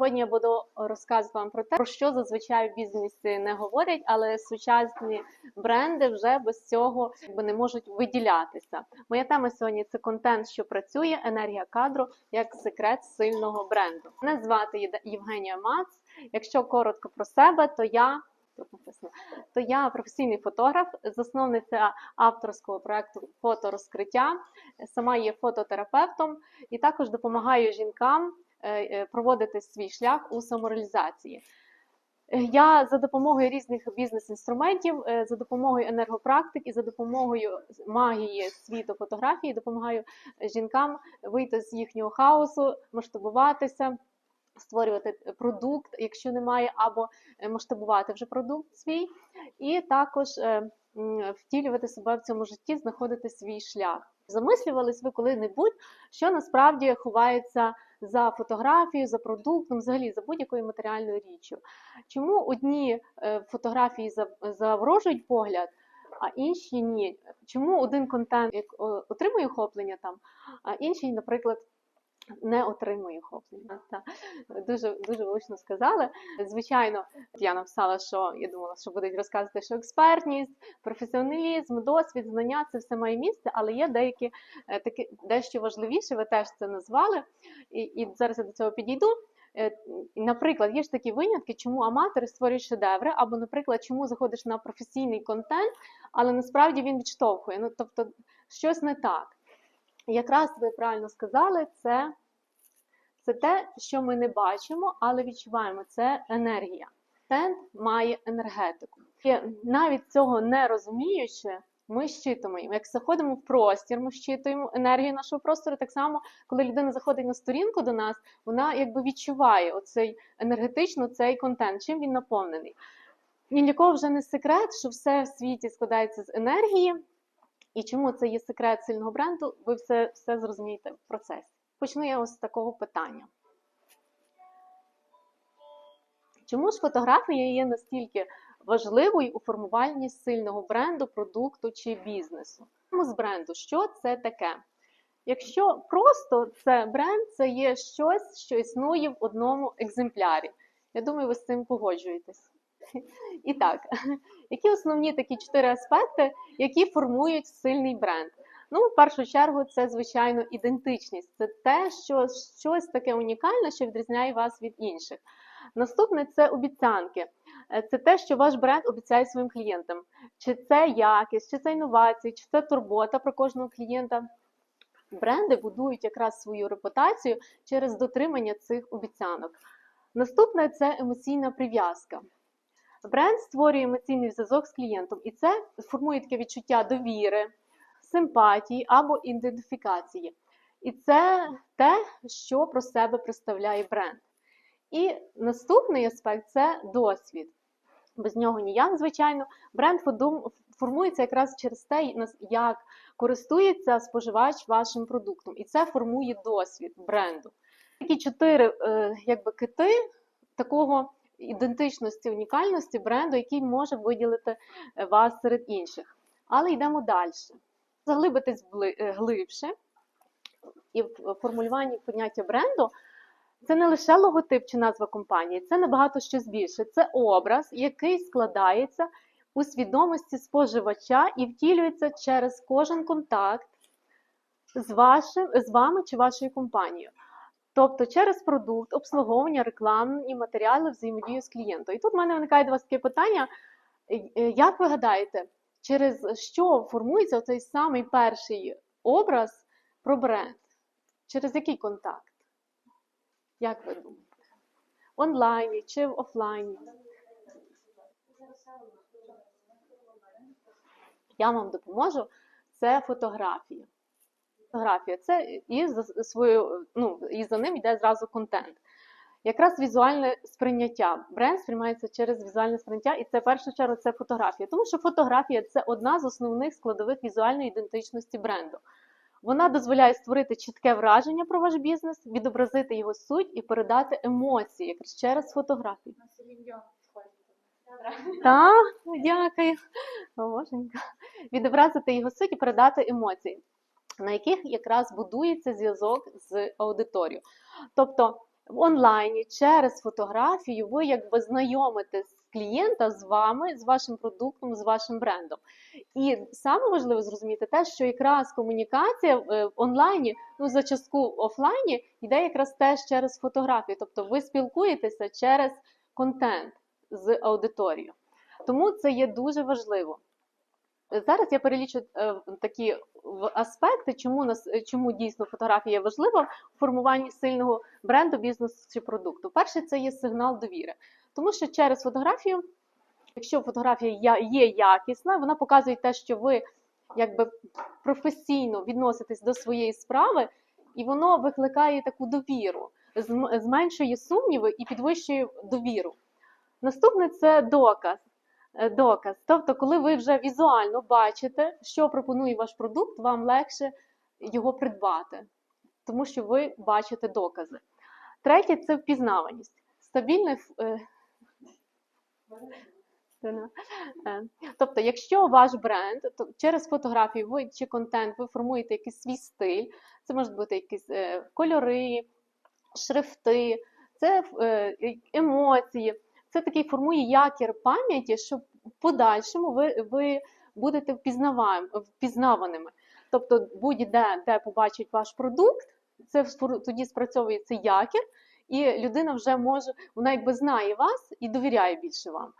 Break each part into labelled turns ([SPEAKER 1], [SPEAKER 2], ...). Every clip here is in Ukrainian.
[SPEAKER 1] Сьогодні я буду розказувати вам про те, про що зазвичай в бізнесі не говорять, але сучасні бренди вже без цього якби, не можуть виділятися. Моя тема сьогодні це контент, що працює, енергія кадру як секрет сильного бренду. Мене звати Євгенія Мац. Якщо коротко про себе, то я. То я професійний фотограф, засновниця авторського проекту фоторозкриття. Сама є фототерапевтом і також допомагаю жінкам проводити свій шлях у самореалізації. Е, Я за допомогою різних бізнес-інструментів, е, за допомогою енергопрактик і за допомогою магії світу фотографії допомагаю жінкам вийти з їхнього хаосу, масштабуватися, створювати продукт, якщо немає, або е, масштабувати вже продукт свій, і також е, втілювати себе в цьому житті, знаходити свій шлях. Замислювались ви коли-небудь, що насправді ховається за фотографією, за продуктом, взагалі за будь-якою матеріальною річчю. Чому одні е, фотографії заворожують погляд, а інші ні? Чому один контент отримує охоплення там, а інший, наприклад, не отримує охоплення? Дуже, дуже влучно сказали. Звичайно, я написала, що я думала, що будуть розказувати, що експертність, професіоналізм, досвід, знання це все має місце, але є деякі е, такі дещо важливіше, ви теж це назвали, і, і зараз я до цього підійду. Е, Наприклад, є ж такі винятки, чому аматори створюють шедеври, або, наприклад, чому заходиш на професійний контент, але насправді він відштовхує. Ну, тобто, щось не так. Якраз ви правильно сказали, це, це те, що ми не бачимо, але відчуваємо. Це енергія. Контент має енергетику. І навіть цього не розуміючи, ми щитуємо. Як заходимо в простір, ми щитуємо енергію нашого простору. Так само, коли людина заходить на сторінку до нас, вона якби відчуває оцей енергетично цей контент, чим він наповнений. Ні для кого вже не секрет, що все в світі складається з енергії. І чому це є секрет сильного бренду, ви все, все зрозумієте в процесі. Почну я ось з такого питання. Чому ж фотографія є настільки важливою у формуванні сильного бренду, продукту чи бізнесу? З бренду, що це таке? Якщо просто це бренд, це є щось, що існує в одному екземплярі. Я думаю, ви з цим погоджуєтесь. І так, які основні такі чотири аспекти, які формують сильний бренд? Ну, в першу чергу, це звичайно ідентичність. Це те, що щось таке унікальне, що відрізняє вас від інших. Наступне це обіцянки. Е, Це те, що ваш бренд обіцяє своїм клієнтам. Чи це якість, чи це інновації, чи це турбота про кожного клієнта. Бренди будують якраз свою репутацію через дотримання цих обіцянок. Наступне це емоційна прив'язка. Бренд створює емоційний зв'язок з клієнтом, і це формує таке відчуття довіри, симпатії або ідентифікації. І це те, що про себе представляє бренд. І наступний аспект це досвід. Без нього ніяк, звичайно. Бренд формується якраз через те, як користується споживач вашим продуктом. І це формує досвід бренду. Такі чотири е, якби, кити такого ідентичності, унікальності бренду, який може виділити е, вас серед інших. Але йдемо далі. Заглибитись е, глибше і в формулюванні поняття бренду. Це не лише логотип чи назва компанії, це набагато щось більше. Це образ, який складається у свідомості споживача і втілюється через кожен контакт з, вашим, з вами чи вашою компанією. Тобто через продукт, обслуговування, рекламні матеріали, взаємодію з клієнтом. І тут в мене виникає до вас таке питання: е, е, як ви гадаєте, через що формується цей самий перший образ про бренд? Через який контакт? Як ви думаєте? В онлайні чи в офлайні? Я вам допоможу. Це фотографія. Фотографія це і за свою, ну, і за ним йде зразу контент. Якраз візуальне сприйняття. Бренд сприймається через візуальне сприйняття, і це в першу чергу це фотографія. Тому що фотографія це одна з основних складових візуальної ідентичності бренду. Вона дозволяє створити чітке враження про ваш бізнес, відобразити його суть і передати емоції якраз через фотографію. Так, дякую. Боженька. Відобразити його суть і передати емоції, на яких якраз будується зв'язок з аудиторією. Тобто в онлайні через фотографію ви якби знайомите клієнта з вами, з вашим продуктом, з вашим брендом. І саме важливо зрозуміти те, що якраз комунікація в е, онлайні, ну за частку в офлайні, йде якраз теж через фотографію. Тобто ви спілкуєтеся через контент з аудиторією. Тому це є дуже важливо. Зараз я перелічу е, такі аспекти, чому нас е, чому дійсно фотографія важлива в формуванні сильного бренду, бізнесу чи продукту. Перше, це є сигнал довіри, тому що через фотографію, якщо фотографія є якісна, вона показує те, що ви якби професійно відноситесь до своєї справи, і воно викликає таку довіру, зменшує сумніви і підвищує довіру. Наступне це доказ. Е, Доказ. Тобто, коли ви вже візуально бачите, що пропонує ваш продукт, вам легше його придбати, тому що ви бачите докази. Третє це впізнаваність. Стабільне. ф- е, Е, Тобто, якщо ваш бренд, то через фотографію ви чи контент ви формуєте якийсь свій стиль, це можуть бути якісь кольори, шрифти, це емоції. Це такий формує якір пам'яті, що в подальшому ви, ви будете впізнаваними. Тобто, будь-де, де побачить ваш продукт, це тоді спрацьовує цей якір, і людина вже може, вона якби знає вас і довіряє більше вам.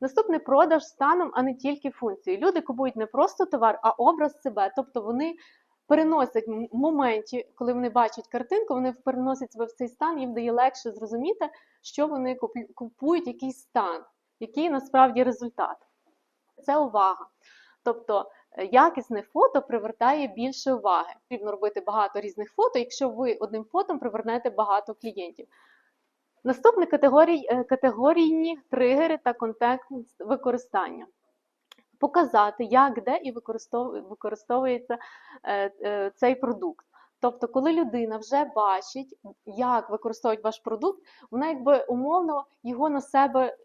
[SPEAKER 1] Наступний продаж станом, а не тільки функції. Люди купують не просто товар, а образ себе. Тобто вони переносять моменті, коли вони бачать картинку, вони переносять себе в цей стан, їм дає легше зрозуміти, що вони купують, який стан, який насправді результат. Це увага. Тобто е, якісне фото привертає більше уваги. Потрібно робити багато різних фото, якщо ви одним фотом привернете багато клієнтів. Наступне категорій, е, категорійні тригери та контекст використання. Показати, як, де і використовується е, е, цей продукт. Тобто, коли людина вже бачить, як використовують ваш продукт, вона якби умовно його на себе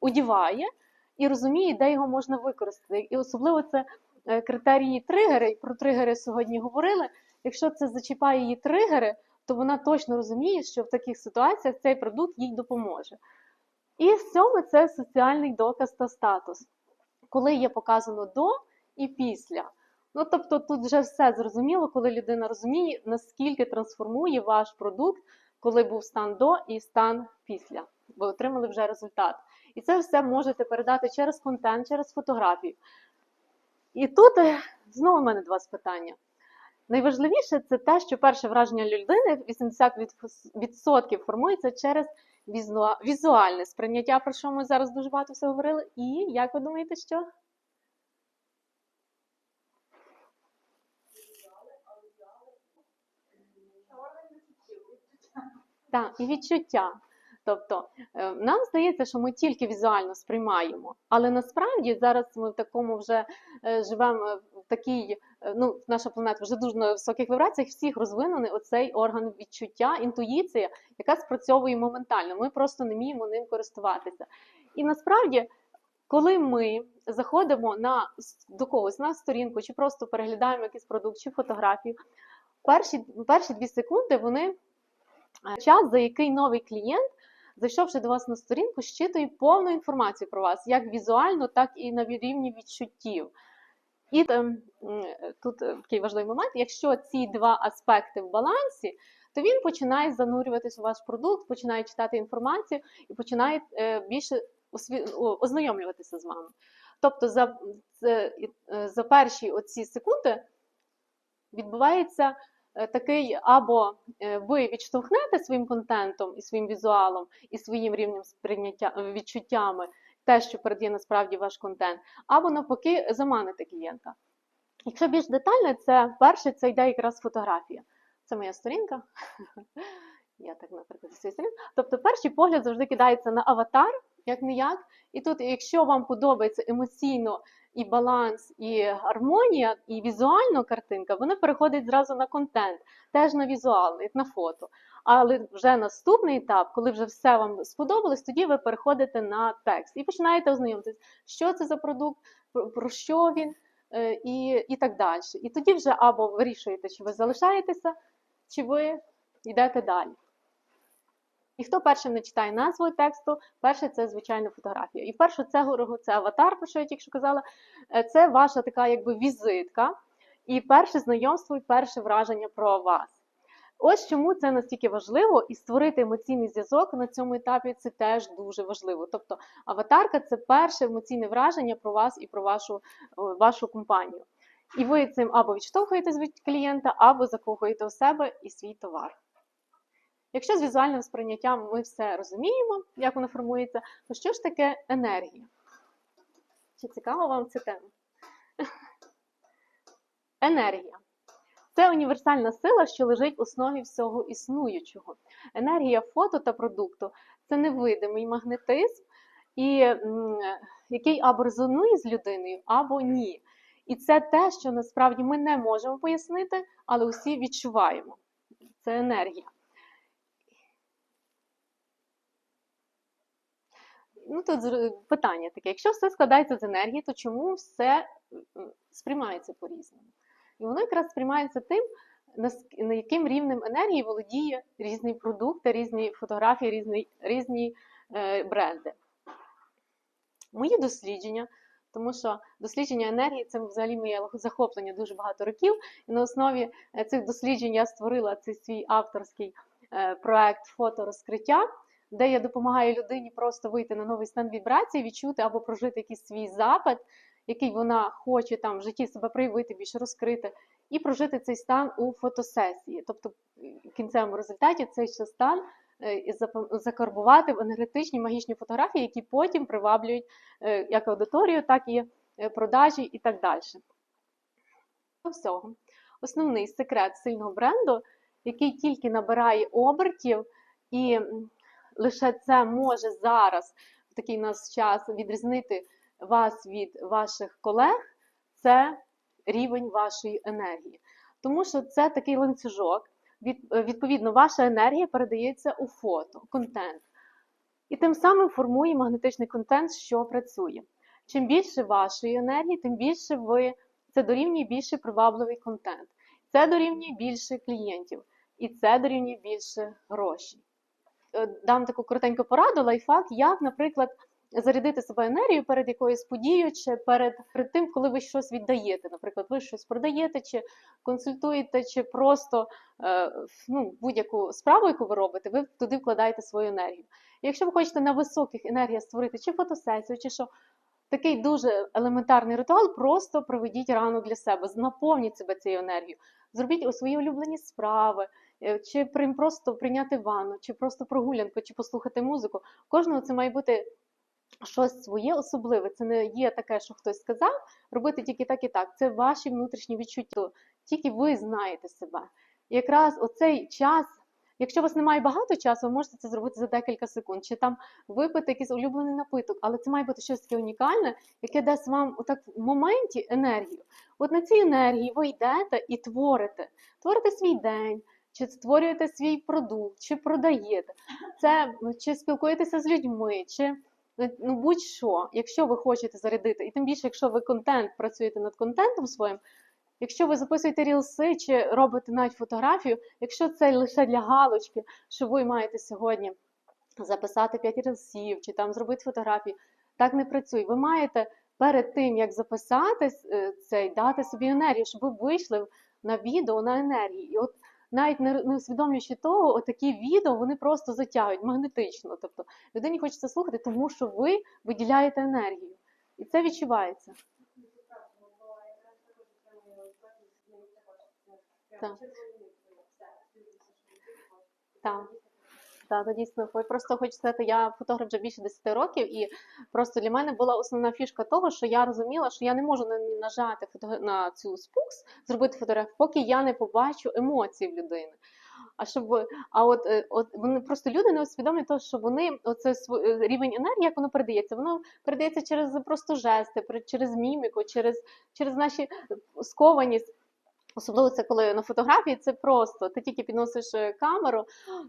[SPEAKER 1] одіває і розуміє, де його можна використати. І особливо це е, критерії тригери. Про тригери сьогодні говорили. Якщо це зачіпає її тригери, то вона точно розуміє, що в таких ситуаціях цей продукт їй допоможе. І сьоме це соціальний доказ та статус, коли є показано до і після. Ну тобто тут вже все зрозуміло, коли людина розуміє, наскільки трансформує ваш продукт, коли був стан до і стан після. Ви отримали вже результат. І це все можете передати через контент, через фотографію. І тут е, знову в мене два питання. Найважливіше це те, що перше враження людини 80% формується через візуа- візуальне сприйняття, про що ми зараз дуже багато все говорили. І як ви думаєте, що? Так, і відчуття. Тобто е, нам здається, що ми тільки візуально сприймаємо, але насправді зараз ми в такому вже е, живемо в такій, е, ну наша планета вже дуже на високих вібраціях, всіх розвинений оцей орган відчуття, інтуїція, яка спрацьовує моментально. Ми просто не вміємо ним користуватися. І насправді, коли ми заходимо на до когось на сторінку, чи просто переглядаємо якийсь продукт, чи фотографію, перші, перші дві секунди вони е, час, за який новий клієнт, зайшовши до вас на сторінку, щитує повну інформацію про вас, як візуально, так і на рівні відчуттів. І ем, тут е, такий важливий момент: якщо ці два аспекти в балансі, то він починає занурюватись у ваш продукт, починає читати інформацію і починає е, більше ознайомлюватися з вами. Тобто за, е, за перші оці секунди відбувається е, такий або е, ви відштовхнете своїм контентом і своїм візуалом, і своїм рівнем сприйняття е, відчуттями те, що передає насправді ваш контент, або навпаки заманите клієнта. Якщо більш детально, це перше це йде якраз фотографія. Це моя сторінка. Я так, наприклад, зі своєї сторінки. Тобто, перший погляд завжди кидається на аватар, як не як. І тут, якщо вам подобається емоційно і баланс, і гармонія, і візуально картинка, вона переходить зразу на контент, теж на візуал, як на фото. Але вже наступний етап, коли вже все вам сподобалось, тоді ви переходите на текст і починаєте ознайомитися, що це за продукт, про- про що він е, і, і так далі. І тоді вже або вирішуєте, чи ви залишаєтеся, чи ви йдете далі. І хто першим не читає назву тексту, перше це звичайно фотографія. І в першу чергу це аватар, про що я тільки що казала. Е, Це ваша така якби візитка, і перше знайомство, і перше враження про вас. Ось чому це настільки важливо, і створити емоційний зв'язок на цьому етапі це теж дуже важливо. Тобто аватарка це перше емоційне враження про вас і про вашу, вашу компанію. І ви цим або відштовхуєтесь від клієнта, або закохуєте у себе і свій товар. Якщо з візуальним сприйняттям ми все розуміємо, як воно формується, то що ж таке енергія? Чи цікава вам ця тема? Енергія. Це універсальна сила, що лежить в основі всього існуючого. Енергія фото та продукту це невидимий магнетизм, і, який або резонує з людиною, або ні. І це те, що насправді ми не можемо пояснити, але усі відчуваємо. Це енергія. Ну, тут питання таке: якщо все складається з енергії, то чому все сприймається по-різному? І воно якраз сприймається тим, на яким рівнем енергії володіє різні продукти, різні фотографії, різні, різні е, бренди. Мої дослідження, тому що дослідження енергії це взагалі моє захоплення дуже багато років. І на основі е, цих досліджень я створила цей свій авторський е, проект фоторозкриття, де я допомагаю людині просто вийти на новий стан вібрації, відчути або прожити якийсь свій запит, який вона хоче там в житті себе проявити, більше розкрити, і прожити цей стан у фотосесії. Тобто, в кінцевому результаті цей стан е, закарбувати в енергетичні магічні фотографії, які потім приваблюють е, як аудиторію, так і е, продажі і так далі. Всього. Основний секрет сильного бренду, який тільки набирає обертів, і лише це може зараз, в такий нас час, відрізнити вас від ваших колег, це рівень вашої енергії. Тому що це такий ланцюжок. Е, відповідно, ваша енергія передається у фото, контент. І тим самим формує магнетичний контент, що працює. Чим більше вашої енергії, тим більше ви це дорівнює більше привабливий контент. Це дорівнює більше клієнтів, і це дорівнює більше грошей. Е, Дам таку коротеньку пораду, лайфхак, як, наприклад, зарядити себе енергією перед якоюсь подією, чи перед, перед тим, коли ви щось віддаєте. Наприклад, ви щось продаєте, чи консультуєте, чи просто е, ну, будь-яку справу, яку ви робите, ви туди вкладаєте свою енергію. Якщо ви хочете на високих енергіях створити чи фотосесію, чи що, такий дуже елементарний ритуал, просто проведіть ранок для себе, наповніть себе цією енергією, зробіть у свої улюблені справи, чи прям просто прийняти ванну, чи просто прогулянку, чи послухати музику. У Кожного це має бути щось своє особливе. Це не є таке, що хтось сказав, робити тільки так і так. Це ваші внутрішні відчуття. Тільки ви знаєте себе. І якраз оцей час. Якщо у вас немає багато часу, ви можете це зробити за декілька секунд, чи там випити якийсь улюблений напиток, але це має бути щось таке унікальне, яке дасть вам отак в моменті енергію. От на цій енергії ви йдете і творите. Творите свій день, чи створюєте свій продукт, чи продаєте, це чи спілкуєтеся з людьми, чи ну будь-що, якщо ви хочете зарядити, і тим більше, якщо ви контент працюєте над контентом своїм. Якщо ви записуєте рілси чи робите навіть фотографію, якщо це лише для галочки, що ви маєте сьогодні записати 5 рілсів чи там зробити фотографії, так не працює. Ви маєте перед тим, як записати е, цей, дати собі енергію, щоб ви вийшли на відео на енергії. І от навіть не не усвідомлюючи того, отакі відео вони просто затягують магнетично. Тобто людині хочеться слухати, тому що ви виділяєте енергію. І це відчувається. Так. Так. Так, то дійсно, просто хочу сказати, я фотограф вже більше 10 років, і просто для мене була основна фішка того, що я розуміла, що я не можу на- нажати фото- на цю спукс, зробити фотографію, поки я не побачу емоції в людини. А щоб а от, е, от вони просто люди не усвідомлюють того, що вони оце е, рівень енергії, як воно передається. Воно передається через просто жести, через міміку, через, через наші скованість. Особливо це коли на фотографії це просто. Ти тільки підносиш е, камеру,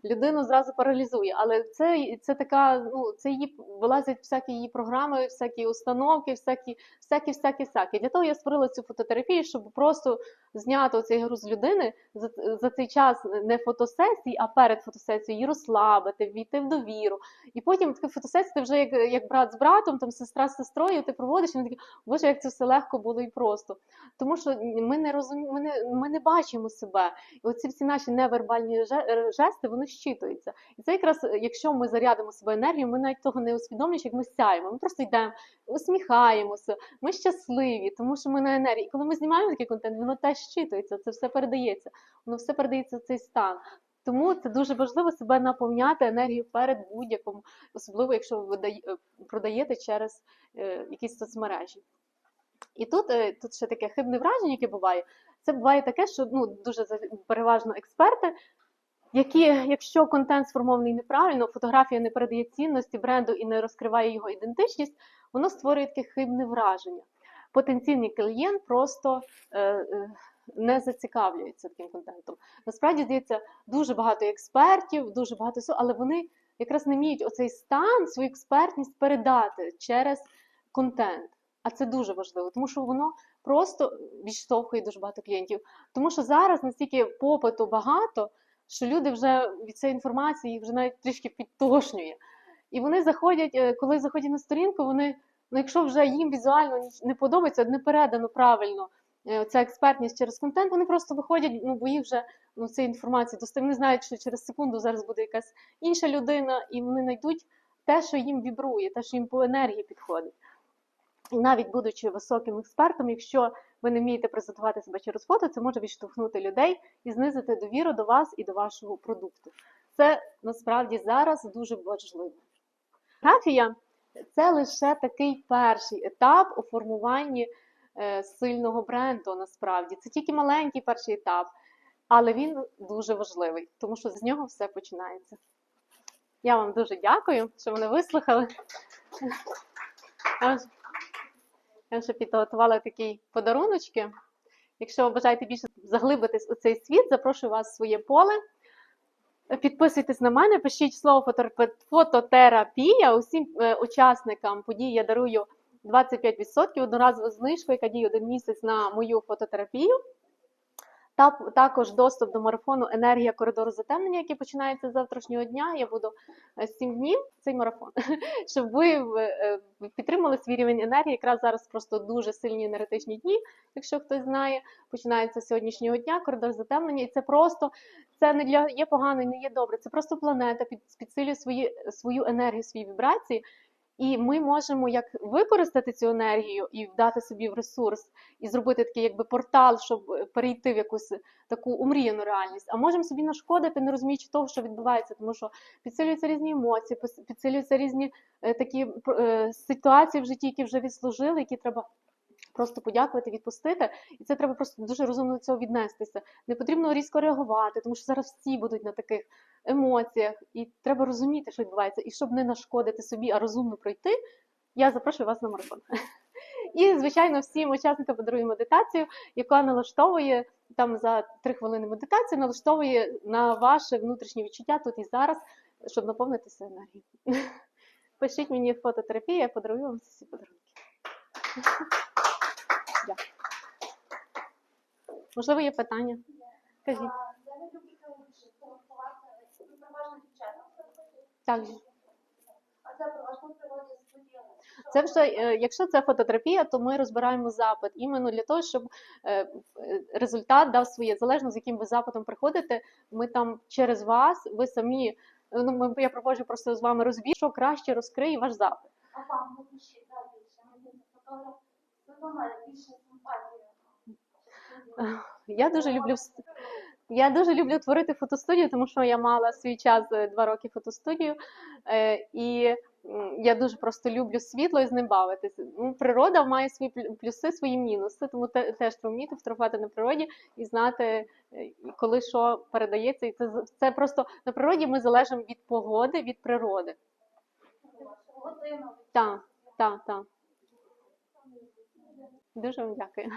[SPEAKER 1] людину зразу паралізує. Але це, це така, ну це її вилазять всякі її програми, всякі установки, всякі, всякі, всякі, всякі. Для того я створила цю фототерапію, щоб просто зняти цей груз людини за, за цей час не фотосесії, а перед фотосесією її розслабити, війти в довіру. І потім таке фотосесія, ти вже як, як брат з братом, там сестра з сестрою, ти проводиш і вони такі, боже, як це все легко було і просто. Тому що ми не розуміємо, ми не, бачимо себе. І оці всі наші невербальні е, жести, вони щитуються. І це якраз, е, якщо ми зарядимо себе енергію, ми навіть того не усвідомлюючи, як ми сяємо. Ми просто йдемо, усміхаємося, ми щасливі, тому що ми на енергії. І коли ми знімаємо такий контент, воно теж щитується, це все передається, воно все передається в цей стан. Тому це дуже важливо себе наповняти енергією перед будь-яким, особливо якщо ви е, продаєте через якісь соцмережі. І тут, е, тут ще таке хибне враження, яке буває. Це буває таке, що ну, дуже переважно експерти, які, якщо контент сформований неправильно, фотографія не передає цінності бренду і не розкриває його ідентичність, воно створює таке хибне враження. Потенційний клієнт просто е, е, не зацікавлюється таким контентом. Насправді здається, дуже багато експертів, дуже багато але вони якраз не вміють оцей стан, свою експертність передати через контент. А це дуже важливо, тому що воно просто відштовхує дуже багато клієнтів. Тому що зараз настільки попиту багато, що люди вже від цієї інформації їх вже навіть трішки підтошнює. І вони заходять, е, коли заходять на сторінку, вони, ну якщо вже їм візуально не подобається, не передано правильно е, ця експертність через контент, вони просто виходять, ну бо їх вже ну, цієї інформації достатньо. Вони знають, що через секунду зараз буде якась інша людина, і вони знайдуть те, що їм вібрує, те, що їм по енергії підходить. Навіть будучи високим експертом, якщо ви не вмієте презентувати себе через фото, це може відштовхнути людей і знизити довіру до вас і до вашого продукту. Це насправді зараз дуже важливо. Фотографія це лише такий перший етап у формуванні е, сильного бренду. Насправді це тільки маленький перший етап, але він дуже важливий, тому що з нього все починається. Я вам дуже дякую, що мене вислухали. Я вже підготувала такі подаруночки. Якщо ви бажаєте більше заглибитись у цей світ, запрошую вас в своє поле. Підписуйтесь на мене, пишіть слово фототерапія. Усім е, учасникам події я дарую 25% одноразову знижку, яка діє один місяць на мою фототерапію. Та також доступ до марафону Енергія коридору затемнення, який починається з завтрашнього дня. Я буду 7 днів цей марафон, щоб ви е, е, підтримали свій рівень енергії. Якраз зараз просто дуже сильні енергетичні дні, якщо хтось знає, починається з сьогоднішнього дня коридор затемнення, і це просто це не для є погано, не є добре. Це просто планета під, підсилює свої, свою енергію, свої вібрації. І ми можемо як використати цю енергію і вдати собі в ресурс, і зробити такий якби портал, щоб перейти в якусь таку умріяну реальність. А можемо собі нашкодити, не розуміючи того, що відбувається, тому що підсилюються різні емоції, підсилюються різні е, такі е, ситуації в житті, які вже відслужили, які треба. Просто подякувати, відпустити, і це треба просто дуже розумно до цього віднестися. Не потрібно різко реагувати, тому що зараз всі будуть на таких емоціях, і треба розуміти, що відбувається. І щоб не нашкодити собі, а розумно пройти, я запрошую вас на марафон. І, звичайно, всім учасникам подарую медитацію, яка налаштовує там за три хвилини медитації, налаштовує на ваше внутрішнє відчуття тут і зараз, щоб наповнитися енергією. Пишіть мені фототерапію, я подарую вам всі подарунки. Дякую. Можливо, є питання? Кажіть. Так.
[SPEAKER 2] це
[SPEAKER 1] вже, е, якщо це фототерапія, то ми розбираємо запит іменно для того, щоб е, е, результат дав своє залежно з яким ви запитом приходите. Ми там через вас, ви самі. Ну, ми, я пропоную просто з вами розбір, що краще розкриє ваш запит.
[SPEAKER 2] А вам не пишіть, більше. Фотограф, більше.
[SPEAKER 1] Я дуже люблю я дуже люблю творити фотостудію, тому що я мала свій час е, два роки фотостудію, е, і я дуже просто люблю світло і з ним бавитися. Ну, природа має свої плю- плюси, свої мінуси, тому те, теж треба вміти фотографувати на природі і знати, е, коли що передається. І це, це просто на природі ми залежимо від погоди, від природи. Так, так, так. Дуже вам дякую.